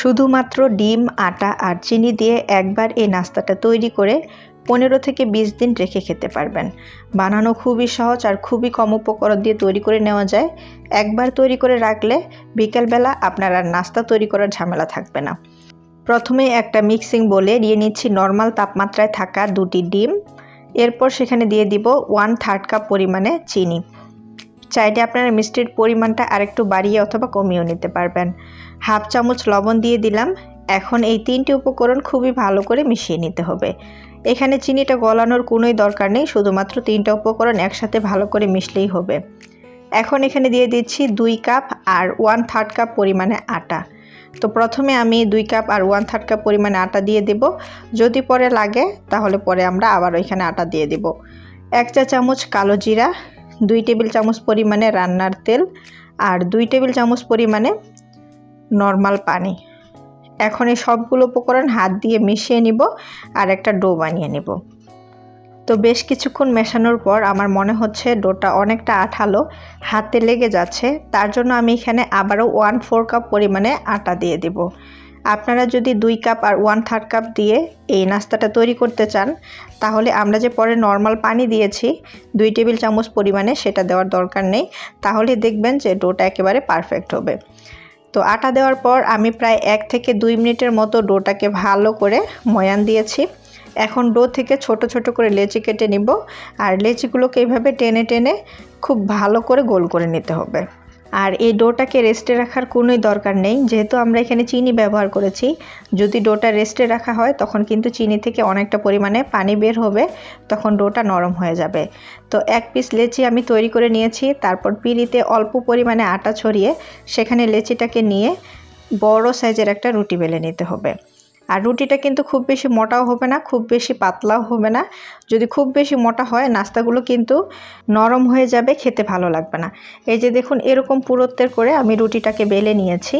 শুধুমাত্র ডিম, আটা আর চিনি দিয়ে একবার এই নাস্তাটা তৈরি করে পনেরো থেকে বিশ দিন রেখে খেতে পারবেন। বানানো খুবই সহজ আর খুবই কম উপকরণ দিয়ে তৈরি করে নেওয়া যায়। একবার তৈরি করে রাখলে বিকেলবেলা আপনার আর নাস্তা তৈরি করার ঝামেলা থাকবে না। প্রথমে একটা মিক্সিং বলে নিয়ে নিচ্ছি নর্মাল তাপমাত্রায় থাকা দুটি ডিম। এরপর সেখানে দিয়ে দিব ওয়ান থার্ড কাপ পরিমাণে চিনি। চাইলে আপনারা মিষ্টির পরিমাণটা আরেকটু বাড়িয়ে অথবা কমিয়েও নিতে পারবেন। হাফ চামচ লবণ দিয়ে দিলাম। এখন এই তিনটি উপকরণ খুবই ভালো করে মিশিয়ে নিতে হবে। এখানে চিনিটা গলানোর কোনোই দরকার নেই, শুধুমাত্র তিনটা উপকরণ একসাথে ভালো করে মিশলেই হবে। এখন এখানে দিয়ে দিচ্ছি দুই কাপ আর ওয়ান থার্ড কাপ পরিমাণে আটা। তো প্রথমে আমি দুই কাপ আর ওয়ান থার্ড কাপ পরিমাণে আটা দিয়ে দেব। যদি পরে লাগে, তাহলে পরে আমরা আবার ওইখানে আটা দিয়ে দেব। এক চা চামচ কালো জিরা দুই টেবিল চামচ পরিমাণে রান্নার তেল আর দুই টেবিল চামচ পরিমাণে নর্মাল পানি। এখন এই সবগুলো উপকরণ হাত দিয়ে মিশিয়ে নিব আর একটা ডো বানিয়ে নিব। তো বেশ কিছুক্ষণ মেশানোর পর আমার মনে হচ্ছে ডোটা অনেকটা আঠালো, হাতে লেগে যাচ্ছে, তার জন্য আমি এখানে আবারও ওয়ান ফোর কাপ পরিমাণে আটা দিয়ে দেব। আপনারা যদি দুই কাপ আর ওয়ান থার্ড কাপ দিয়ে এই নাস্তাটা তৈরি করতে চান, তাহলে আমরা যে পরে নর্মাল পানি দিয়েছি, দুই টেবিল চামচ পরিমাণে সেটা দেওয়ার দরকার নেই। তাহলে দেখবেন যে ডোটা একেবারে পারফেক্ট হবে। তো আটা দেওয়ার পর আমি প্রায় এক থেকে দুই মিনিটের মতো ডোটাকে ভালো করে ময়ান দিয়েছি। এখন ডো থেকে ছোট ছোট করে লেচি কেটে নিব। আর লেচিগুলোকে এইভাবে টেনে টেনে খুব ভালো করে গোল করে নিতে হবে। আর এই ডোটাকে রেস্টে রাখার কোনোই দরকার নেই। যেহেতু আমরা এখানে চিনি ব্যবহার করেছি, যদি ডোটা রেস্টে রাখা হয়, তখন কিন্তু চিনি থেকে অনেকটা পরিমাণে পানি বের হবে, তখন ডোটা নরম হয়ে যাবে। তো এক পিস লেচি আমি তৈরি করে নিয়েছি, তারপর পিড়িতে অল্প পরিমাণে আটা ছড়িয়ে, সেখানে লেচিটাকে নিয়ে বড় সাইজের একটা রুটি বেলে নিতে হবে। আর রুটিটা কিন্তু খুব বেশি মোটাও হবে না, খুব বেশি পাতলাও হবে না। যদি খুব বেশি মোটা হয়, নাস্তাগুলো কিন্তু নরম হয়ে যাবে, খেতে ভালো লাগবে না। এই যে দেখুন, এরকম পুরত্বের করে আমি রুটিটাকে বেলে নিয়েছি।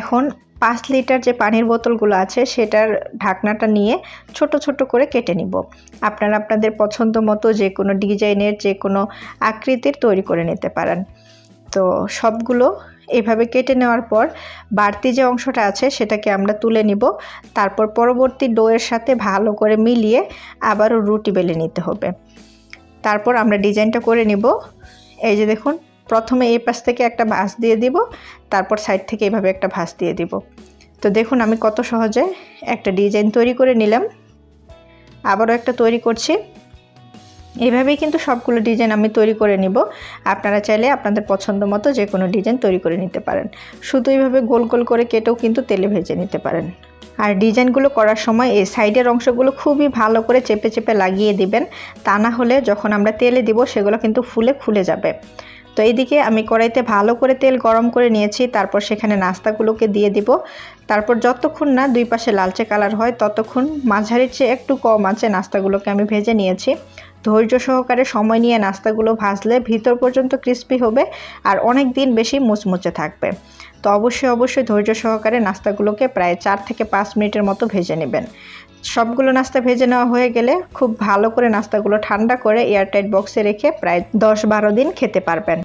এখন পাঁচ লিটার যে পানির বোতলগুলো আছে, সেটার ঢাকনাটা নিয়ে ছোট ছোট করে কেটে নিব। আপনারা আপনাদের পছন্দ মতো যে কোনো ডিজাইনের, যে কোনো আকৃতির তৈরি করে নিতে পারেন। তো সবগুলো এভাবে কেটে নেওয়ার পর বাড়তি যে অংশটা আছে সেটাকে আমরা তুলে নিব। তারপর পরবর্তী ডোয়ের সাথে ভালো করে মিলিয়ে আবারও রুটি বেলে নিতে হবে। তারপর আমরা ডিজাইনটা করে নিব। এই যে দেখুন, প্রথমে এই পাশ থেকে একটা ভাঁজ দিয়ে দিব, তারপর সাইড থেকে এভাবে একটা ভাঁজ দিয়ে দিব। তো দেখুন, আমি কত সহজে একটা ডিজাইন তৈরি করে নিলাম। আবারও একটা তৈরি করছি। এইভাবেই কিন্তু সবগুলো ডিজাইন আমি তৈরি করে নিব। আপনারা চাইলে আপনাদের পছন্দ মতো যে কোনো ডিজাইন তৈরি করে নিতে পারেন। শুধু এইভাবে গোল গোল করে কেটেও কিন্তু তেলে ভেজে নিতে পারেন। আর ডিজাইনগুলো করার সময় এই সাইডের অংশগুলো খুবই ভালো করে চেপে চেপে লাগিয়ে দিবেন। তা না হলে যখন আমরা তেলে দিব সেগুলো কিন্তু ফুলে খুলে যাবে। তো এইদিকে আমি কড়াইতে ভালো করে তেল গরম করে নিয়েছি, তারপর সেখানে নাস্তাগুলোকে দিয়ে দিব। তারপর যতক্ষণ না দুই পাশে লালচে কালার হয়, ততক্ষণ মাঝারির চেয়ে একটু কম আছে নাস্তাগুলোকে আমি ভেজে নিয়েছি। ধৈর্য সহকারে সময় নিয়ে নাস্তাগুলো ভাজলে ভিতর পর্যন্ত ক্রিস্পি হবে আর অনেক দিন বেশি মুচমুচে থাকবে। তো অবশ্যই অবশ্যই ধৈর্য সহকারে নাস্তাগুলোকে প্রায় চার থেকে পাঁচ মিনিটের মতো ভেজে নেবেন। সবগুলো নাস্তা ভেজে নেওয়া হয়ে গেলে খুব ভালো করে নাস্তাগুলো ঠান্ডা করে এয়ারটাইট বক্সে রেখে প্রায় দশ বারো দিন খেতে পারবেন।